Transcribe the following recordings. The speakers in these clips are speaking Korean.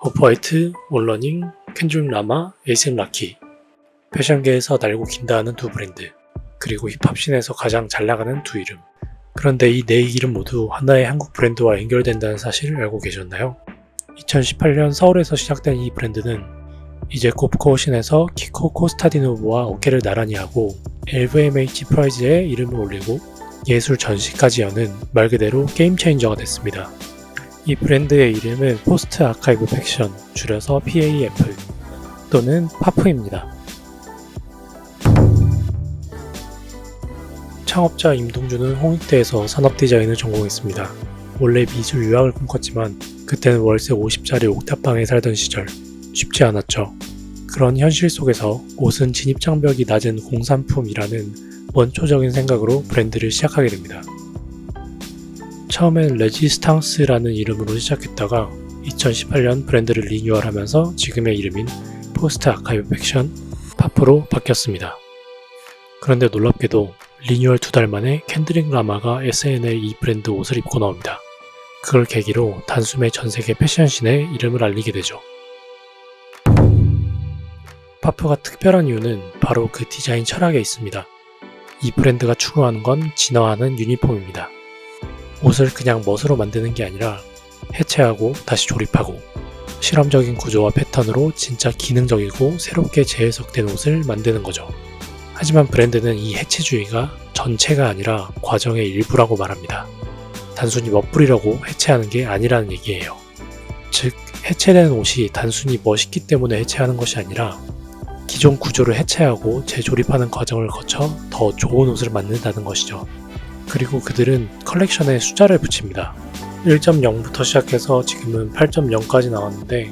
오프화이트, 온러닝, 켄중 라마, 에이셈 라키 패션계에서 날고 긴다 하는 두 브랜드 그리고 힙합씬에서 가장 잘 나가는 두 이름 그런데 이 네 이름 모두 하나의 한국 브랜드와 연결된다는 사실을 알고 계셨나요? 2018년 서울에서 시작된 이 브랜드는 이제 곱코신에서 키코 코스타디노브와 어깨를 나란히 하고 LVMH 프라이즈에 이름을 올리고 예술 전시까지 여는 말 그대로 게임 체인저가 됐습니다. 이 브랜드의 이름은 포스트 아카이브 팩션, 줄여서 PAF 또는 파프입니다. 창업자 임동준은 홍익대에서 산업 디자인을 전공했습니다. 원래 미술 유학을 꿈꿨지만 그때는 월세 50짜리 옥탑방에 살던 시절 쉽지 않았죠. 그런 현실 속에서 옷은 진입장벽이 낮은 공산품이라는 원초적인 생각으로 브랜드를 시작하게 됩니다. 처음엔 레지스탕스라는 이름으로 시작했다가 2018년 브랜드를 리뉴얼하면서 지금의 이름인 포스트 아카이브 팩션 파프로 바뀌었습니다. 그런데 놀랍게도 리뉴얼 두 달 만에 캔드릭 라마가 SNL 이 브랜드 옷을 입고 나옵니다. 그걸 계기로 단숨에 전 세계 패션씬에 이름을 알리게 되죠. 파프가 특별한 이유는 바로 그 디자인 철학에 있습니다. 이 브랜드가 추구하는 건 진화하는 유니폼입니다. 옷을 그냥 멋으로 만드는 게 아니라 해체하고 다시 조립하고 실험적인 구조와 패턴으로 진짜 기능적이고 새롭게 재해석된 옷을 만드는 거죠. 하지만 브랜드는 이 해체주의가 전체가 아니라 과정의 일부라고 말합니다. 단순히 멋부리려고 해체하는 게 아니라는 얘기예요. 즉, 해체된 옷이 단순히 멋있기 때문에 해체하는 것이 아니라 기존 구조를 해체하고 재조립하는 과정을 거쳐 더 좋은 옷을 만든다는 것이죠. 그리고 그들은 컬렉션에 숫자를 붙입니다. 1.0부터 시작해서 지금은 8.0까지 나왔는데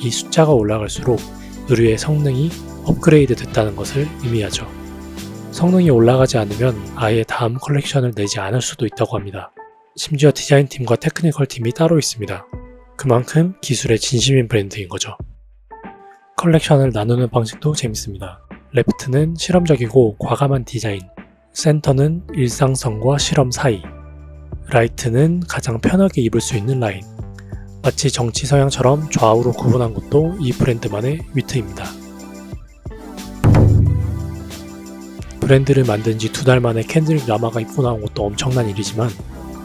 이 숫자가 올라갈수록 의류의 성능이 업그레이드 됐다는 것을 의미하죠. 성능이 올라가지 않으면 아예 다음 컬렉션을 내지 않을 수도 있다고 합니다. 심지어 디자인팀과 테크니컬 팀이 따로 있습니다. 그만큼 기술의 진심인 브랜드인 거죠. 컬렉션을 나누는 방식도 재밌습니다. 레프트는 실험적이고 과감한 디자인, 센터는 일상성과 실험 사이, 라이트는 가장 편하게 입을 수 있는 라인. 마치 정치 서양처럼 좌우로 구분한 것도 이 브랜드만의 위트입니다. 브랜드를 만든 지 두 달 만에 캔드릭 라마가 입고 나온 것도 엄청난 일이지만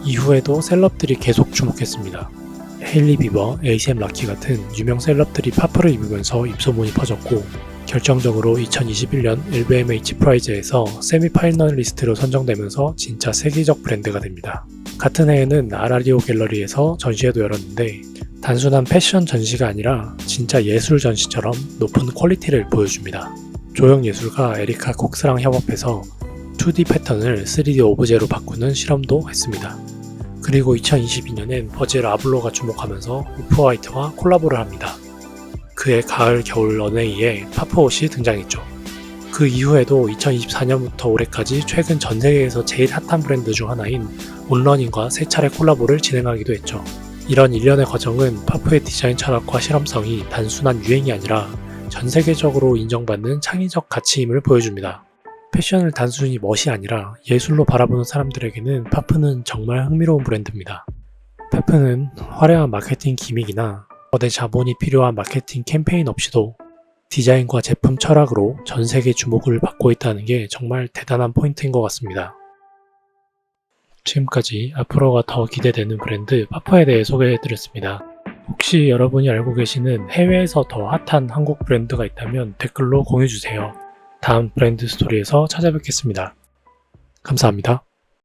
이후에도 셀럽들이 계속 주목했습니다. 헤일리 비버, 에이셈 라키 같은 유명 셀럽들이 파프를 입으면서 입소문이 퍼졌고 결정적으로 2021년 LVMH 프라이즈에서 세미파이널리스트로 선정되면서 진짜 세계적 브랜드가 됩니다. 같은 해에는 아라리오 갤러리에서 전시회도 열었는데 단순한 패션 전시가 아니라 진짜 예술 전시처럼 높은 퀄리티를 보여줍니다. 조형 예술가 에리카 콕스랑 협업해서 2D 패턴을 3D 오브제로 바꾸는 실험도 했습니다. 그리고 2022년엔 버젤 아블로가 주목하면서 오프화이트와 콜라보를 합니다. 그의 가을 겨울 런웨이에 파프 옷이 등장했죠. 그 이후에도 2024년부터 올해까지 최근 전 세계에서 제일 핫한 브랜드 중 하나인 온러닝과 세 차례 콜라보를 진행하기도 했죠. 이런 일련의 과정은 파프의 디자인 철학과 실험성이 단순한 유행이 아니라 전 세계적으로 인정받는 창의적 가치임을 보여줍니다. 패션을 단순히 멋이 아니라 예술로 바라보는 사람들에게는 파프는 정말 흥미로운 브랜드입니다. 파프는 화려한 마케팅 기믹이나 거대 자본이 필요한 마케팅 캠페인 없이도 디자인과 제품 철학으로 전 세계 주목을 받고 있다는 게 정말 대단한 포인트인 것 같습니다. 지금까지 앞으로가 더 기대되는 브랜드 파프에 대해 소개해드렸습니다. 혹시 여러분이 알고 계시는 해외에서 더 핫한 한국 브랜드가 있다면 댓글로 공유주세요. 다음 브랜드 스토리에서 찾아뵙겠습니다. 감사합니다.